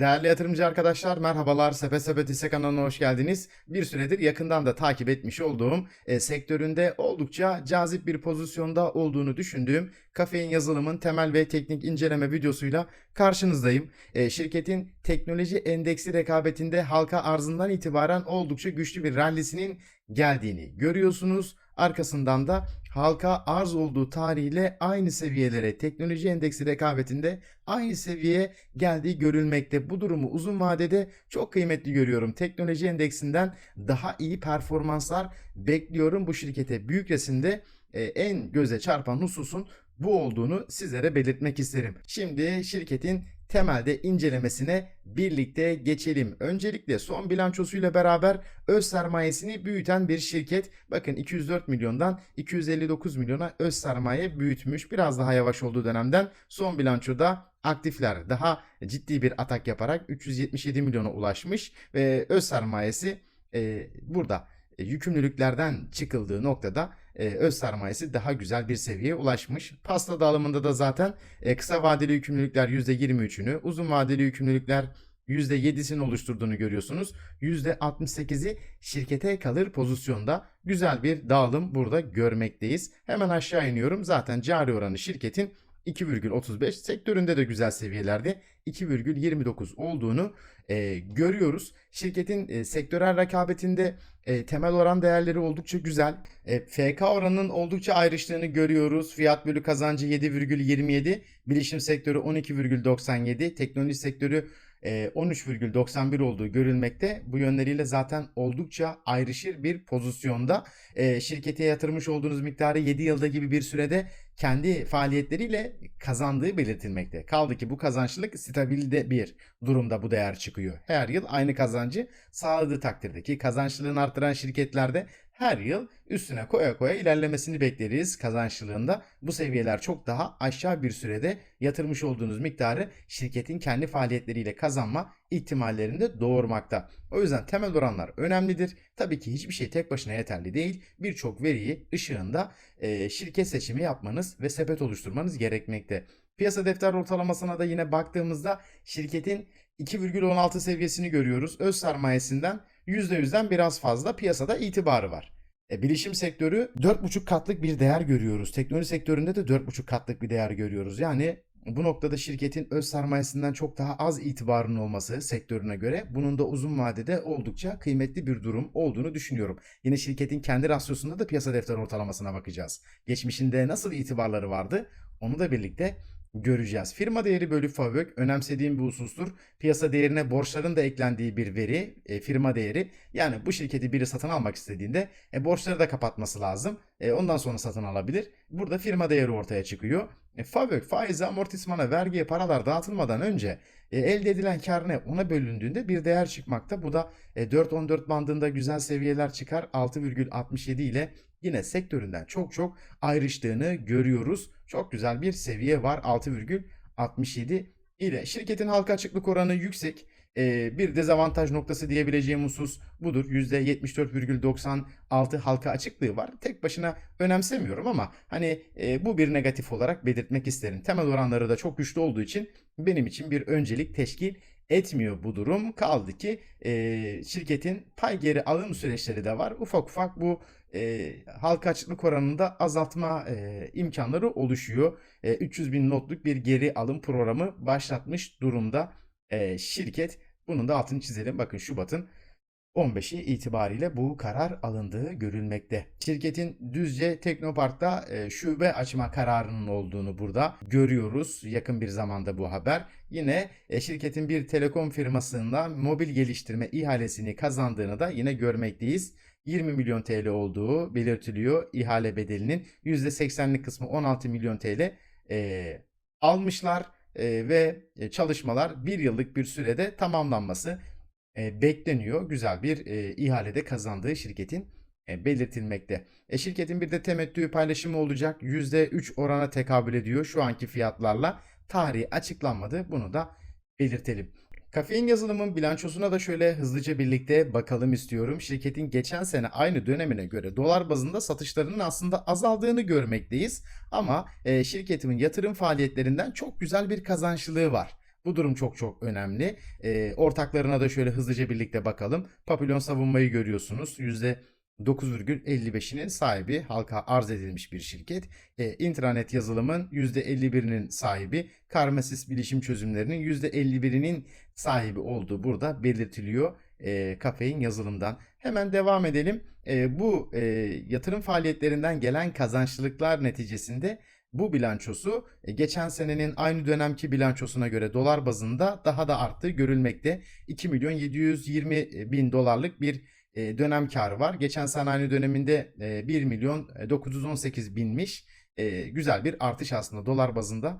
Değerli yatırımcı arkadaşlar merhabalar. Sepe Sepet Hisse kanalına hoş geldiniz. Bir süredir yakından da takip etmiş olduğum e, sektöründe oldukça cazip bir pozisyonda olduğunu düşündüğüm Kafein yazılımın temel ve teknik inceleme videosuyla karşınızdayım. E, şirketin teknoloji endeksi rekabetinde halka arzından itibaren oldukça güçlü bir rallisinin geldiğini görüyorsunuz. Arkasından da halka arz olduğu tarihiyle aynı seviyelere teknoloji endeksi rekabetinde aynı seviyeye geldiği görülmekte. Bu durumu uzun vadede çok kıymetli görüyorum. Teknoloji endeksinden daha iyi performanslar bekliyorum bu şirkete. Büyük resimde e, en göze çarpan hususun bu olduğunu sizlere belirtmek isterim. Şimdi şirketin temelde incelemesine birlikte geçelim. Öncelikle son bilançosuyla beraber öz sermayesini büyüten bir şirket. Bakın 204 milyondan 259 milyona öz sermaye büyütmüş. Biraz daha yavaş olduğu dönemden son bilançoda aktifler daha ciddi bir atak yaparak 377 milyona ulaşmış ve öz sermayesi e, burada yükümlülüklerden çıkıldığı noktada e, öz sermayesi daha güzel bir seviyeye ulaşmış. Pasta dağılımında da zaten e, kısa vadeli yükümlülükler %23'ünü, uzun vadeli yükümlülükler %7'sini oluşturduğunu görüyorsunuz. %68'i şirkete kalır pozisyonda. Güzel bir dağılım burada görmekteyiz. Hemen aşağı iniyorum. Zaten cari oranı şirketin 2,35 sektöründe de güzel seviyelerde 2,29 olduğunu e, görüyoruz. Şirketin e, sektörel rekabetinde e, temel oran değerleri oldukça güzel. E, FK oranının oldukça ayrıştığını görüyoruz. Fiyat bölü kazancı 7,27, bilişim sektörü 12,97, teknoloji sektörü e, 13,91 olduğu görülmekte. Bu yönleriyle zaten oldukça ayrışır bir pozisyonda. E, şirkete yatırmış olduğunuz miktarı 7 yılda gibi bir sürede kendi faaliyetleriyle kazandığı belirtilmekte. Kaldı ki bu kazançlılık stabilde bir durumda bu değer çıkıyor. Her yıl aynı kazancı sağladığı takdirdeki kazançlılığını arttıran şirketlerde her yıl üstüne koya koya ilerlemesini bekleriz kazançlılığında. Bu seviyeler çok daha aşağı bir sürede yatırmış olduğunuz miktarı şirketin kendi faaliyetleriyle kazanma ihtimallerinde doğurmakta. O yüzden temel oranlar önemlidir. Tabii ki hiçbir şey tek başına yeterli değil. Birçok veriyi ışığında e, şirket seçimi yapmanız ve sepet oluşturmanız gerekmekte. Piyasa defter ortalamasına da yine baktığımızda şirketin 2,16 seviyesini görüyoruz. Öz sermayesinden %100'den biraz fazla piyasada itibarı var. E, bilişim sektörü 4,5 katlık bir değer görüyoruz. Teknoloji sektöründe de 4,5 katlık bir değer görüyoruz. Yani bu noktada şirketin öz sermayesinden çok daha az itibarının olması sektörüne göre bunun da uzun vadede oldukça kıymetli bir durum olduğunu düşünüyorum. Yine şirketin kendi rasyosunda da piyasa defter ortalamasına bakacağız. Geçmişinde nasıl itibarları vardı onu da birlikte göreceğiz. Firma değeri bölü FAVÖK önemsediğim bir husustur. Piyasa değerine borçların da eklendiği bir veri, e, firma değeri. Yani bu şirketi biri satın almak istediğinde e, borçları da kapatması lazım. E, ondan sonra satın alabilir. Burada firma değeri ortaya çıkıyor. E, FAVÖK faize, amortismana, vergiye paralar dağıtılmadan önce e, elde edilen kar ne? Ona bölündüğünde bir değer çıkmakta. Bu da e, 4.14 bandında güzel seviyeler çıkar. 6,67 ile yine sektöründen çok çok ayrıştığını görüyoruz. Çok güzel bir seviye var 6,67 ile. Şirketin halka açıklık oranı yüksek. Ee, bir dezavantaj noktası diyebileceğim husus budur. %74,96 halka açıklığı var. Tek başına önemsemiyorum ama hani e, bu bir negatif olarak belirtmek isterim. Temel oranları da çok güçlü olduğu için benim için bir öncelik teşkil etmiyor bu durum. Kaldı ki e, şirketin pay geri alım süreçleri de var. Ufak ufak bu e, halka açıklık oranında azaltma e, imkanları oluşuyor. E, 300 bin notluk bir geri alım programı başlatmış durumda e, şirket. Bunun da altını çizelim. Bakın Şubat'ın 15'i itibariyle bu karar alındığı görülmekte. Şirketin Düzce Teknopark'ta e, şube açma kararının olduğunu burada görüyoruz. Yakın bir zamanda bu haber. Yine e, şirketin bir telekom firmasında mobil geliştirme ihalesini kazandığını da yine görmekteyiz. 20 milyon TL olduğu belirtiliyor ihale bedelinin. %80'lik kısmı 16 milyon TL e, almışlar e, ve e, çalışmalar bir yıllık bir sürede tamamlanması bekleniyor. Güzel bir ihalede kazandığı şirketin e, belirtilmekte. E, şirketin bir de temettü paylaşımı olacak. %3 orana tekabül ediyor şu anki fiyatlarla. Tarihi açıklanmadı. Bunu da belirtelim. Kafein yazılımın bilançosuna da şöyle hızlıca birlikte bakalım istiyorum. Şirketin geçen sene aynı dönemine göre dolar bazında satışlarının aslında azaldığını görmekteyiz. Ama e, şirketimin yatırım faaliyetlerinden çok güzel bir kazançlılığı var. Bu durum çok çok önemli. E, ortaklarına da şöyle hızlıca birlikte bakalım. Papillon savunmayı görüyorsunuz. %9,55'inin sahibi halka arz edilmiş bir şirket. E, intranet yazılımın %51'inin sahibi. Karmasis bilişim çözümlerinin %51'inin sahibi olduğu burada belirtiliyor. E, kafein yazılımdan. Hemen devam edelim. E, bu e, yatırım faaliyetlerinden gelen kazançlılıklar neticesinde bu bilançosu e, geçen senenin aynı dönemki bilançosuna göre dolar bazında daha da arttığı görülmekte. 2 milyon 720 bin dolarlık bir e, dönem karı var. Geçen sene aynı döneminde e, 1 milyon 918 binmiş. E, güzel bir artış aslında dolar bazında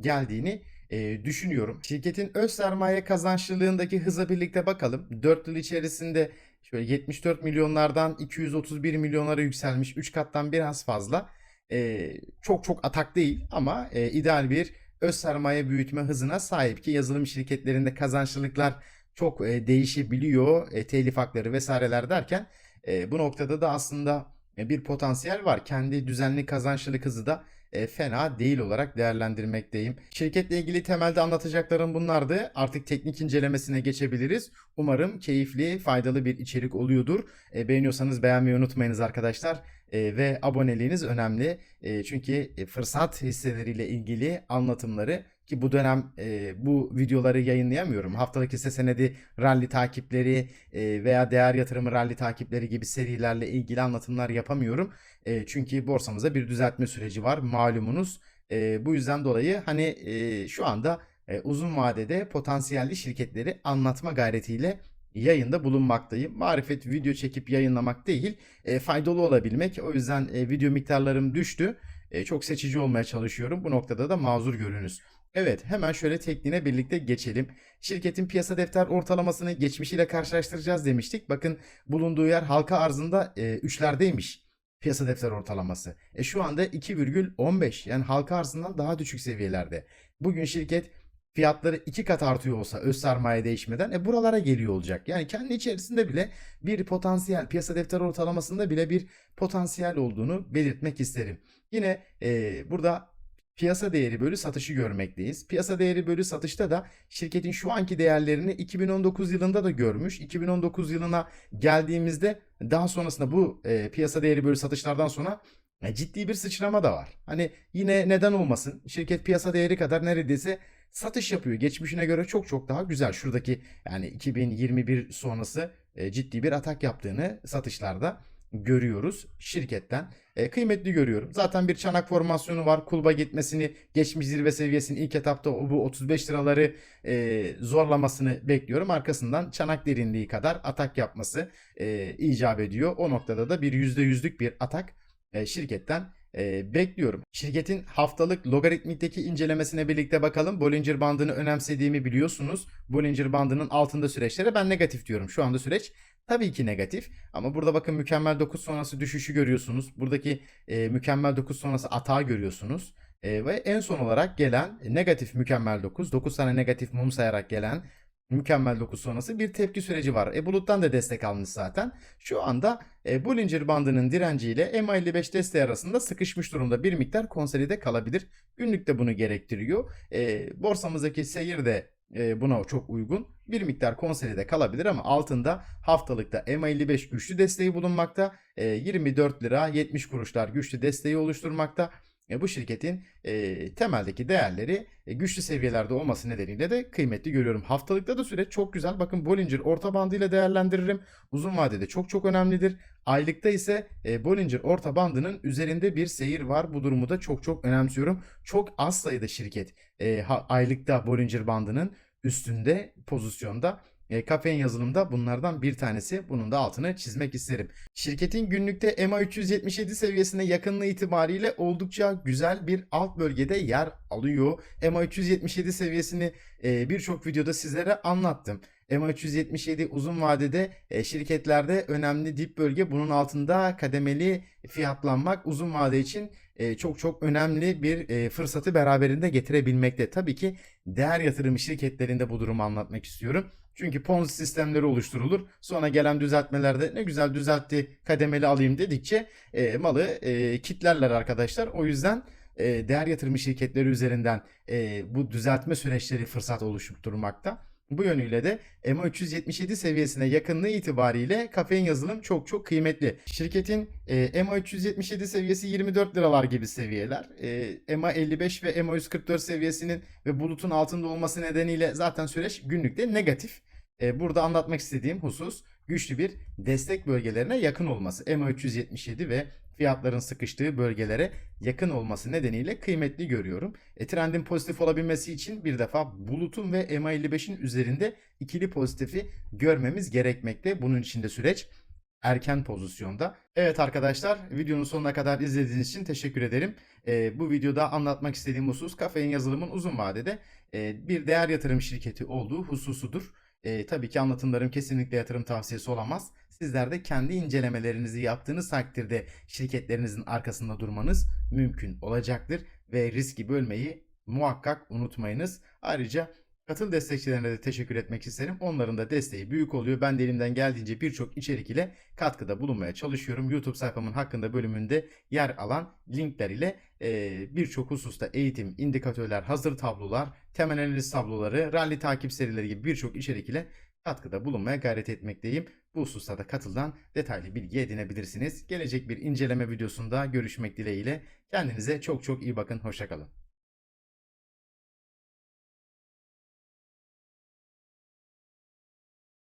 geldiğini e, düşünüyorum. Şirketin öz sermaye kazançlılığındaki hıza birlikte bakalım. 4 yıl içerisinde şöyle 74 milyonlardan 231 milyonlara yükselmiş. 3 kattan biraz fazla. E, çok çok atak değil ama e, ideal bir öz sermaye büyütme hızına sahip ki yazılım şirketlerinde kazançlılıklar çok e, değişebiliyor. E, telif hakları vesaireler derken e, bu noktada da aslında e, bir potansiyel var. Kendi düzenli kazançlılık hızı da e, fena değil olarak değerlendirmekteyim. Şirketle ilgili temelde anlatacaklarım bunlardı. Artık teknik incelemesine geçebiliriz. Umarım keyifli, faydalı bir içerik oluyordur. E, beğeniyorsanız beğenmeyi unutmayınız arkadaşlar. Ve aboneliğiniz önemli. Çünkü fırsat hisseleriyle ilgili anlatımları ki bu dönem e, bu videoları yayınlayamıyorum. Haftalık hisse senedi rally takipleri e, veya değer yatırımı rally takipleri gibi serilerle ilgili anlatımlar yapamıyorum. E, çünkü borsamızda bir düzeltme süreci var malumunuz. E, bu yüzden dolayı hani e, şu anda e, uzun vadede potansiyelli şirketleri anlatma gayretiyle yayında bulunmaktayım. Marifet video çekip yayınlamak değil, e, faydalı olabilmek. O yüzden e, video miktarlarım düştü. E, çok seçici olmaya çalışıyorum. Bu noktada da mazur görünüz. Evet, hemen şöyle tekniğine birlikte geçelim. Şirketin piyasa defter ortalamasını geçmişiyle karşılaştıracağız demiştik. Bakın bulunduğu yer halka arzında e, üçlerdeymiş piyasa defter ortalaması. E şu anda 2,15 yani halka arzından daha düşük seviyelerde. Bugün şirket fiyatları iki kat artıyor olsa öz sermaye değişmeden e buralara geliyor olacak. Yani kendi içerisinde bile bir potansiyel piyasa defter ortalamasında bile bir potansiyel olduğunu belirtmek isterim. Yine e, burada piyasa değeri bölü satışı görmekteyiz. Piyasa değeri bölü satışta da şirketin şu anki değerlerini 2019 yılında da görmüş. 2019 yılına geldiğimizde daha sonrasında bu e, piyasa değeri bölü satışlardan sonra e, ciddi bir sıçrama da var. Hani yine neden olmasın? Şirket piyasa değeri kadar neredeyse satış yapıyor. Geçmişine göre çok çok daha güzel. Şuradaki yani 2021 sonrası e, ciddi bir atak yaptığını satışlarda görüyoruz şirketten. E, kıymetli görüyorum. Zaten bir çanak formasyonu var. Kulba gitmesini, geçmiş zirve seviyesinin ilk etapta bu 35 liraları e, zorlamasını bekliyorum. Arkasından çanak derinliği kadar atak yapması e, icap ediyor. O noktada da bir %100'lük bir atak e, şirketten e, bekliyorum. Şirketin haftalık logaritmikteki incelemesine birlikte bakalım. Bollinger bandını önemsediğimi biliyorsunuz. Bollinger bandının altında süreçlere ben negatif diyorum. Şu anda süreç tabii ki negatif. Ama burada bakın mükemmel 9 sonrası düşüşü görüyorsunuz. Buradaki e, mükemmel 9 sonrası atağı görüyorsunuz. E, ve en son olarak gelen negatif mükemmel 9. 9 tane negatif mum sayarak gelen mükemmel 9 sonrası bir tepki süreci var. E buluttan da destek almış zaten. Şu anda e, Bollinger bandının direnciyle MA55 desteği arasında sıkışmış durumda bir miktar konsolide kalabilir. Günlük de bunu gerektiriyor. E, borsamızdaki seyir de e, buna çok uygun. Bir miktar konsolide kalabilir ama altında haftalıkta MA55 güçlü desteği bulunmakta. E, 24 lira 70 kuruşlar güçlü desteği oluşturmakta. E, bu şirketin e, temeldeki değerleri e, güçlü seviyelerde olması nedeniyle de kıymetli görüyorum. Haftalıkta da süreç çok güzel. Bakın Bollinger orta bandıyla değerlendiririm. Uzun vadede çok çok önemlidir. Aylıkta ise e, Bollinger orta bandının üzerinde bir seyir var. Bu durumu da çok çok önemsiyorum. Çok az sayıda şirket e, ha, aylıkta Bollinger bandının üstünde pozisyonda. E, kafein yazılımda bunlardan bir tanesi. Bunun da altını çizmek isterim. Şirketin günlükte EMA 377 seviyesine yakınlığı itibariyle oldukça güzel bir alt bölgede yer alıyor. EMA 377 seviyesini e, birçok videoda sizlere anlattım. EMA 377 uzun vadede e, şirketlerde önemli dip bölge. Bunun altında kademeli fiyatlanmak uzun vade için çok çok önemli bir e, fırsatı beraberinde getirebilmekte. Tabii ki değer yatırım şirketlerinde bu durumu anlatmak istiyorum. Çünkü Ponzi sistemleri oluşturulur. Sonra gelen düzeltmelerde ne güzel düzeltti kademeli alayım dedikçe e, malı e, kitlerler arkadaşlar. O yüzden e, değer yatırım şirketleri üzerinden e, bu düzeltme süreçleri fırsat oluşturmakta. Bu yönüyle de EMA 377 seviyesine yakınlığı itibariyle kafein yazılım çok çok kıymetli. Şirketin e, EMA 377 seviyesi 24 liralar gibi seviyeler. E, EMA 55 ve EMA 144 seviyesinin ve bulutun altında olması nedeniyle zaten süreç günlükte negatif. E, burada anlatmak istediğim husus güçlü bir destek bölgelerine yakın olması. EMA 377 ve fiyatların sıkıştığı bölgelere yakın olması nedeniyle kıymetli görüyorum. E, trendin pozitif olabilmesi için bir defa bulutun ve EMA 55'in üzerinde ikili pozitifi görmemiz gerekmekte. Bunun için de süreç erken pozisyonda. Evet arkadaşlar videonun sonuna kadar izlediğiniz için teşekkür ederim. E, bu videoda anlatmak istediğim husus kafein yazılımın uzun vadede e, bir değer yatırım şirketi olduğu hususudur. E, tabii ki anlatımlarım kesinlikle yatırım tavsiyesi olamaz. Sizler de kendi incelemelerinizi yaptığınız takdirde şirketlerinizin arkasında durmanız mümkün olacaktır ve riski bölmeyi muhakkak unutmayınız. Ayrıca katıl destekçilerine de teşekkür etmek isterim. Onların da desteği büyük oluyor. Ben de elimden geldiğince birçok içerik ile katkıda bulunmaya çalışıyorum. YouTube sayfamın hakkında bölümünde yer alan linkler ile e, birçok hususta eğitim, indikatörler, hazır tablolar, temel analiz tabloları, rally takip serileri gibi birçok içerik ile katkıda bulunmaya gayret etmekteyim. Bu hususta da katıldan detaylı bilgi edinebilirsiniz. Gelecek bir inceleme videosunda görüşmek dileğiyle. Kendinize çok çok iyi bakın. Hoşçakalın.